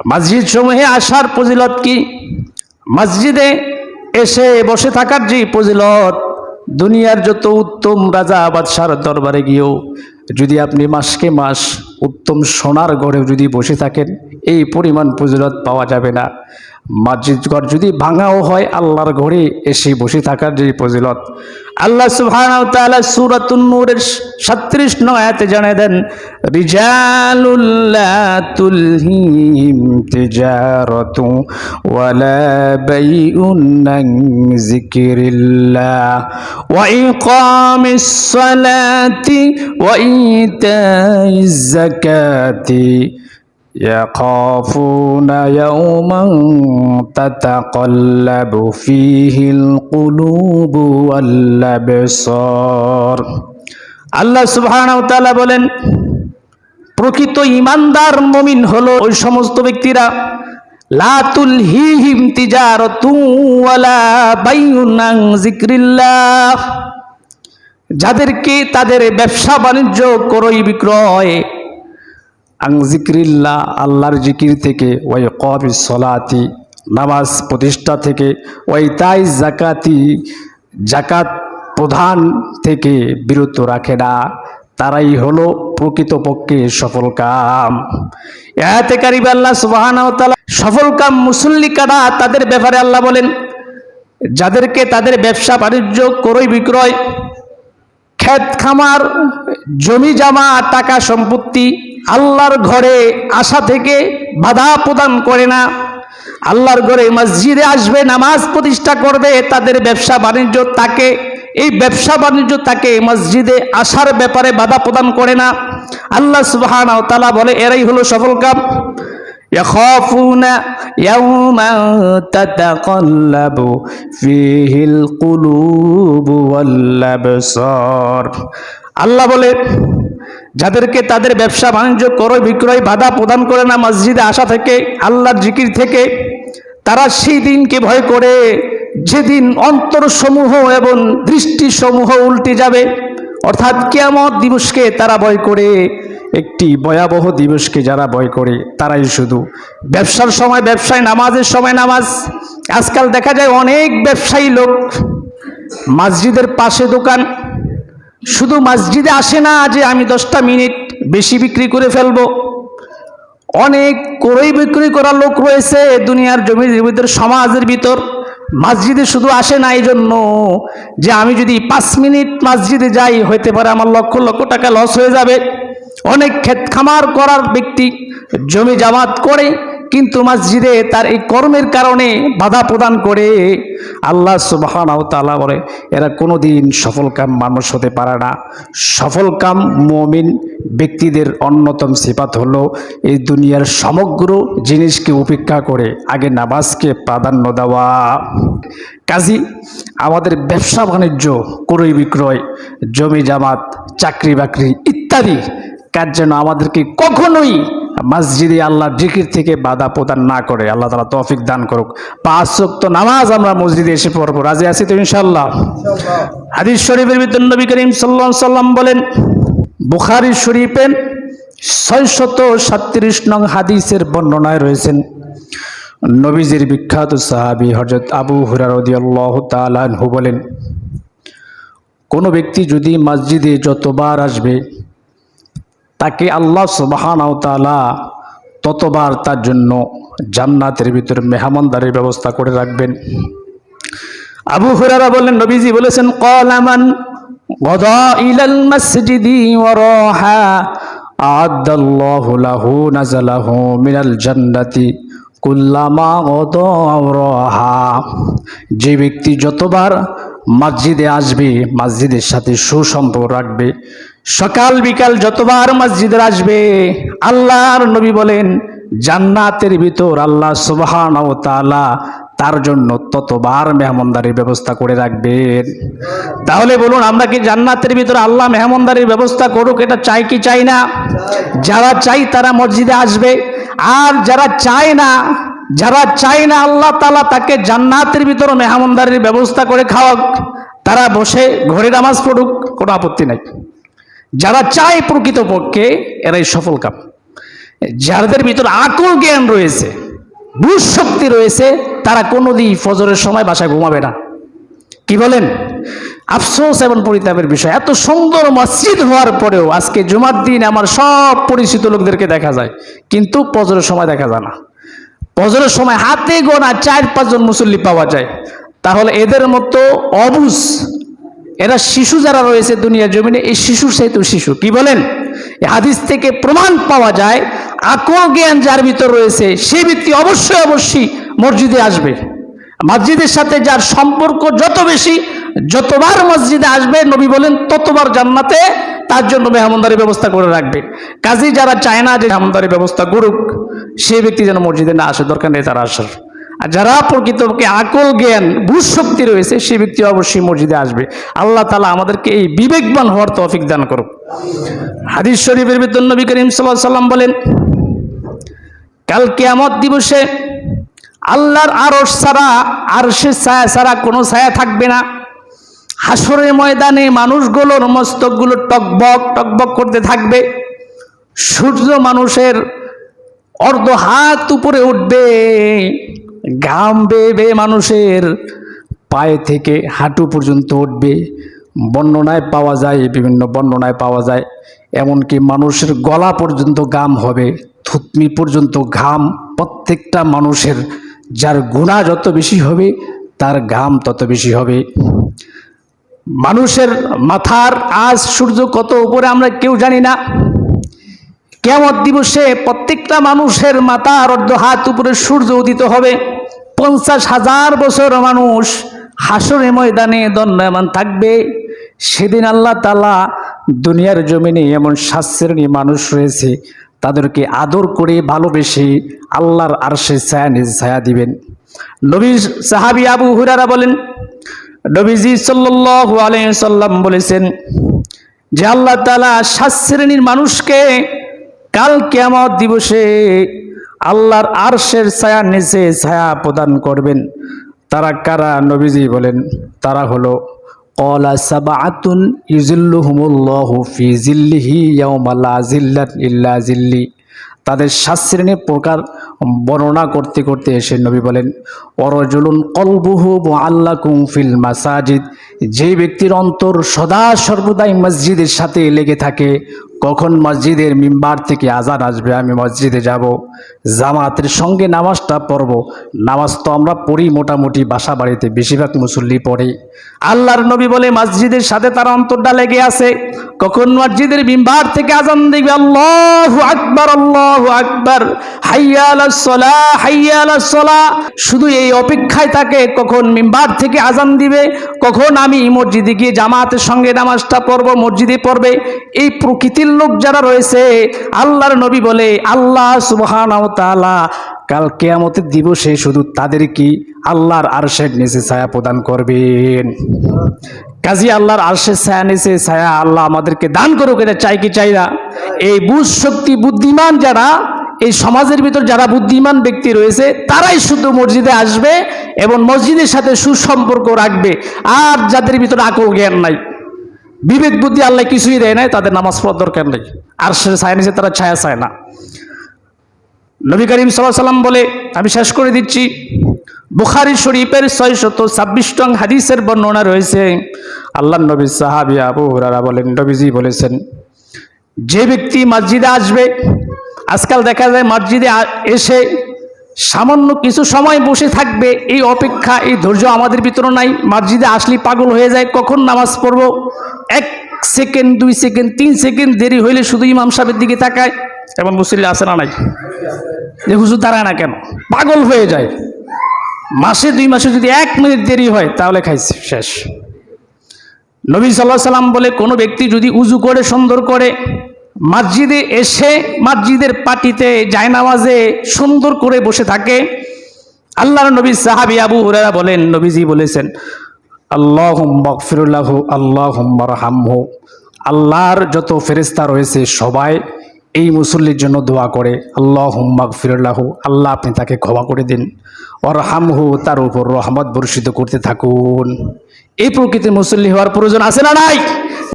মসজিদ সমূহে আসার ফজিলত কি? মসজিদে এসে বসে থাকার যে ফজিলত, দুনিয়ার যত উত্তম রাজা বাদশার দরবারে গিয়েও যদি আপনি মাসকে মাস উত্তম সোনার ঘরে যদি বসে থাকেন, এই পরিমাণ ফজিলত পাওয়া যাবে না। মসজিদ ঘর যদি ভাঙাও হয় আল্লাহর ঘরে এসে বসে থাকার যে ফজিলত, আল্লাহ সুবহানাহু ওয়া তাআলা সূরাতুন নূরের 37 নং জানিয়ে দেন রিজালুল্লা তুলহিম তিজারাতু ওয়ালা বাইউন আন যিকরিল্লাহ ওয়া ইকামিস সালাতি ওয়া ইতাইজ যাকাতি। يخافون يوما تتقلب فيه القلوب والأبصار আল্লাহ সুবহানাহু ওয়া তাআলা বলেন প্রকৃত ইমানদার মুমিন হলো ওই সমস্ত ব্যক্তিরা লা তুলহিহিম তিজারাতু ওয়ালা বাইউন আন যিকরিল্লাহ যাদেরকে তাদের ব্যবসা বাণিজ্য ক্রয় বিক্রয় আং জিক্রিল্লাহ আল্লাহর জিকির থেকে ওই কবি সলাতি, নামাজ প্রতিষ্ঠা থেকে ওই তাই জাকাতি জাকাত প্রধান থেকে বিরত রাখে না। তারাই হলো প্রকৃতপক্ষে সফল কাম। এতে কারিব আল্লাহ সুবাহান সফল কাম মুসল্লি কারা, তাদের ব্যাপারে আল্লাহ বলেন, যাদেরকে তাদের ব্যবসা বাণিজ্য, ক্রয় বিক্রয়, ক্ষেত খামার, জমি জামা, টাকা সম্পত্তি আল্লাহর ঘরে আসা থেকে বাধা প্রদান করে না আল্লাহর ঘরে মসজিদে আসবে নামাজ প্রতিষ্ঠা করবে তাদের ব্যবসা বাণিজ্য তাকে এই ব্যবসা বাণিজ্য তাকে মসজিদে আসার ব্যাপারে বাধা প্রদান করে না আল্লাহ সুবহানাহু ওয়া তাআলা বলে এরাই হলো সফল কাম يخافون يوما تتقلب فيه القلوب والأبصار আল্লাহ বলে যাদেরকে তাদের ব্যবসা বাণিজ্য ক্রয় বিক্রয় বাধা প্রদান করে না মসজিদে আসা থেকে, আল্লাহর জিকির থেকে, তারা সেই দিনকে ভয় করে যেদিন অন্তরসমূহ এবং দৃষ্টিসমূহ উল্টে যাবে। অর্থাৎ কিয়ামত দিবসকে তারা ভয় করে, একটি ভয়াবহ দিবসকে যারা ভয় করে, তারাই শুধু। ব্যবসার সময় ব্যবসায়, নামাজের সময় নামাজ। আজকাল দেখা যায় অনেক ব্যবসায়ী লোক মসজিদের পাশে দোকান শুধু মসজিদে আসে না যে আমি দশটা মিনিট বেশি বিক্রি করে ফেলব। অনেক ক্রয় বিক্রি করার লোক রয়েছে দুনিয়ার জমির ভিতর, সমাজের ভিতর। মসজিদে শুধু আসে না এই জন্য যে আমি যদি পাঁচ মিনিট মসজিদে যাই, হইতে পারে আমার লক্ষ লক্ষ টাকা লস হয়ে যাবে। অনেক ক্ষেত খামার করার ব্যক্তি জমি জামাত করে কিন্তু মসজিদে তার এই কর্মের কারণে বাধা প্রদান করে। আল্লাহ সুবহানাহু তাআলা বলে, এরা কোনোদিন সফল কাম মানুষ হতে পারে না। সফল কাম মমিন ব্যক্তিদের অন্যতম সিফাত হলো, এই দুনিয়ার সমগ্র জিনিসকে উপেক্ষা করে আগে নামাজকে প্রাধান্য দেওয়া। কাজী, আমাদের ব্যবসা বাণিজ্য, ক্রয় বিক্রয়, জমি জামাত, চাকরি বাকরি ইত্যাদি কাজ যেন আমাদেরকে কখনোই মসজিদে আল্লাহর জিকির থেকে বাধা প্রদান না করে আল্লাহ তালা তৌফিক দান করুক। পাঁচ ওয়াক্ত নামাজ আমরা মসজিদে এসে পড়ব। রাজি আছি তো ইনশাল্লাহ হাদিস শরীফের ভিতর নবী করিম সাল্লাহ সাল্লাম বলেন বুখারি শরীফের ছয়শত সাতত্রিশ নং হাদিসের বর্ণনায় রয়েছেন নবীজির বিখ্যাত সাহাবি হজরত আবু হুরারদি আল্লাহ তালহু বলেন কোনো ব্যক্তি যদি মসজিদে যতবার আসবে তাকে আল্লাহ সুবাহানাও তালা ততবার তার জন্য জান্নাতের ভিতরে মেহমানদারির ব্যবস্থা করে রাখবেন। আবু হুরারা বললেন, নবীজি বলেছেন কলামান লাহু যে ব্যক্তি যতবার মসজিদে আসবে, মসজিদের সাথে সুসম্পর্ক রাখবে সকাল বিকাল যতবার মসজিদে আসবে, আল্লাহর নবী বলেন, জান্নাতের ভিতর আল্লাহ সুবহান ও তালা তার জন্য ততবার মেহমানদারির ব্যবস্থা করে রাখবেন। তাহলে বলুন, আমরা কি জান্নাতের ভিতর আল্লাহ মেহমানদারির ব্যবস্থা করুক, এটা চাই কি চাই না? যারা চাই তারা মসজিদে আসবে, আর যারা চায় না, যারা চায় না আল্লাহ তালা তাকে জান্নাতের ভিতর মেহমানদারির ব্যবস্থা করে খাওয়াক, তারা বসে ঘরে নামাজ পড়ুক, কোনো আপত্তি নাই। যারা চায় প্রকৃতপক্ষে এরাই সফল কাম যাদের ভিতর আকল জ্ঞান রয়েছে বুঝ শক্তি রয়েছে, তারা কোনোদিন ফজরের সময় বাসায় ঘুমাবে না। কি বলেন? আফসোস এবং পরিতাপের বিষয়। এত সুন্দর মসজিদ হওয়ার পরেও আজকে জুমার দিন আমার সব পরিচিত লোকদেরকে দেখা যায়, কিন্তু ফজরের সময় দেখা যায় না। ফজরের সময় হাতে গোনা চার পাঁচজন মুসল্লি পাওয়া যায়। তাহলে এদের মতো অবুজ এরা শিশু যারা রয়েছে দুনিয়ার জমিনে, এই শিশুর সেতু শিশু। কি বলেন? হাদিস থেকে প্রমাণ পাওয়া যায় আকল জ্ঞান যার ভিতর রয়েছে, সে ব্যক্তি অবশ্যই অবশ্যই মসজিদে আসবে। মসজিদের সাথে যার সম্পর্ক যত বেশি, যতবার মসজিদে আসবে, নবী বলেন, ততবার জান্নাতে তার জন্য মেহমানদারি ব্যবস্থা করে রাখবে। কাজী যারা চায় না যে মেহমানদারি ব্যবস্থা করুক সেই ব্যক্তি যেন মসজিদে না আসে দরকার নেই তারা আসার। আর যারা প্রকৃতপক্ষে আকল জ্ঞান বুঝ শক্তি রয়েছে, সে ব্যক্তি অবশ্যই মসজিদে আসবে। আল্লাহ তালা আমাদেরকে এই বিবেকবান হওয়ার তৌফিক দান করুক। হাদিস শরীফের ভিতর নবী করিম সাল্লাম বলেন, কাল কেয়ামত দিবসে আল্লাহর আরশ ছাড়া, আরশের ছায়া ছাড়া কোনো ছায়া থাকবে না। হাসরের ময়দানে মানুষগুলোর মস্তকগুলো টকবক টকবক করতে থাকবে। সূর্য মানুষের অর্ধ হাত উপরে উঠবে। ঘাম বেয়ে বেয়ে মানুষের পায়ে থেকে হাঁটু পর্যন্ত উঠবে। বর্ণনায় পাওয়া যায়, বিভিন্ন বর্ণনায় পাওয়া যায়। এমনকি মানুষের গলা পর্যন্ত ঘাম হবে থুতমি পর্যন্ত ঘাম, প্রত্যেকটা মানুষের যার গুণা যত বেশি হবে, তার ঘাম তত বেশি হবে। মানুষের মাথার আজ সূর্য কত উপরে আমরা কেউ জানি না। কেমন দিবসে প্রত্যেকটা মানুষের মাথার অর্ধ হাত উপরে সূর্য উদিত হবে। পঞ্চাশ হাজার বছর মানুষ হাসরে ময়দানে দণ্ডায়মান থাকবে। সেদিন আল্লাহ তালা দুনিয়ার জমিনে এমন সাত শ্রেণি মানুষ রয়েছে, তাদেরকে আদর করে ভালোবেসে আল্লাহর আরশে ছায়া নিজ ছায়া দিবেন। নবী সাহাবি আবু হুরারা বলেন, নবীজি সাল্লাল্লাহু আলাইহি সাল্লাম বলেছেন যে আল্লাহ তালা সাত মানুষকে কাল কিয়ামত দিবসে আল্লাহর আরশের ছায়া নিচে ছায়া প্রদান করবেন। তারা কারা? নবীজি বলেন, তারা হলো তাদের সাত শ্রেণির প্রকার বর্ণনা করতে করতে এসে নবী বলেন, অরজুলুন কলবুহু আল্লাহ ফিল মাসাজিদ। যে ব্যক্তির অন্তর সদা সর্বদাই মসজিদের সাথে লেগে থাকে কখন মসজিদের মিম্বার থেকে আজান আসবে? আমি মসজিদে যাব। জামাতের সঙ্গে নামাজটা পড়ব। নামাজ তো আমরা পড়ি মোটামুটি, বাসা বাড়িতে বেশিরভাগ মুসল্লি পড়ে। আল্লাহর নবী বলে, মসজিদের সাথে তার অন্তরটা লেগে আছে। কখন মসজিদের মিম্বার থেকে আজান দেখবে আল্লাহ আকবর, আল্লাহ আকবার। শুধু এই অপেক্ষায় থাকে, কখন মিম্বার থেকে আজান দিবে, কখন আমি মসজিদে গিয়ে জামাতের সঙ্গে নামাজটা পড়ব, মসজিদে পড়বে। এই প্রকৃতির লোক যারা রয়েছে, আল্লাহর নবী বলে আল্লাহ সুবহান কাল কেয়ামতের দিবসে শুধু তাদের কি আল্লাহর আরশের নিচে ছায়া প্রদান করবেন। কাজী আল্লাহর আরশের ছায়া নিচে ছায়া আল্লাহ আমাদেরকে দান করুক, এটা চাই কি চাই না? এই বুঝ শক্তি, বুদ্ধিমান যারা, এই সমাজের ভিতর যারা বুদ্ধিমান ব্যক্তি রয়েছে, তারাই শুধু মসজিদে আসবে এবং মসজিদের সাথে সুসম্পর্ক রাখবে, আর যাদের ভিতরে আকল জ্ঞান নাই। বিবেক বুদ্ধি আল্লাহ কিছুই দেয় নাই, তাদের নামাজ পড়ার দরকার নেই। আর সে ছায়া নিচে তারা ছায়া চায় না। নবী করিম সাল্লাহ সাল্লাম বলে, আমি শেষ করে দিচ্ছি বুখারি শরীফের ছয় শত ছাব্বিশ টং হাদিসের বর্ণনা রয়েছে। আল্লাহ নবী সাহাবি আবু হুরারা বলেন, নবীজি বলেছেন, যে ব্যক্তি মসজিদে আসবে, আজকাল দেখা যায় মসজিদে এসে সামান্য কিছু সময় বসে থাকবে, এই অপেক্ষা, এই ধৈর্য আমাদের ভিতরে নাই। মসজিদে আসলে পাগল হয়ে যায়, কখন নামাজ পড়ব? এক সেকেন্ড, দুই সেকেন্ড, তিন সেকেন্ড দেরি হইলে শুধু ইমাম সাহেবের দিকে তাকায়। এমন মুসল্লি আছে না নাই? যে হুজুর দাঁড়ায় না কেন? পাগল হয়ে যায়। মাসে, দুই মাসে যদি এক মিনিট দেরি হয়, তাহলে খাইছে, শেষ। নবী সাল্লাহ সাল্লাম বলে, কোনো ব্যক্তি যদি উজু করে, সুন্দর করে মসজিদে এসে মসজিদের পাটিতে জায়নামাজে সুন্দর করে বসে থাকে। আল্লাহর নবী সাহাবি আবু হুরারা বলেন, নবীজি বলেছেন আল্লাহ বকফিরুল্লাহ আল্লাহ রহামহু। আল্লাহর যত ফেরেস্তা রয়েছে সবাই এই মুসল্লির জন্য দোয়া করে আল্লাহ হুম্মাক ফিরুল্লাহ আল্লাহ আপনি তাকে ক্ষমা করে দিন। অরহামহু তার উপর রহমত বর্ষিত করতে থাকুন। এই প্রকৃতির মুসল্লি হওয়ার প্রয়োজন আছে না নাই?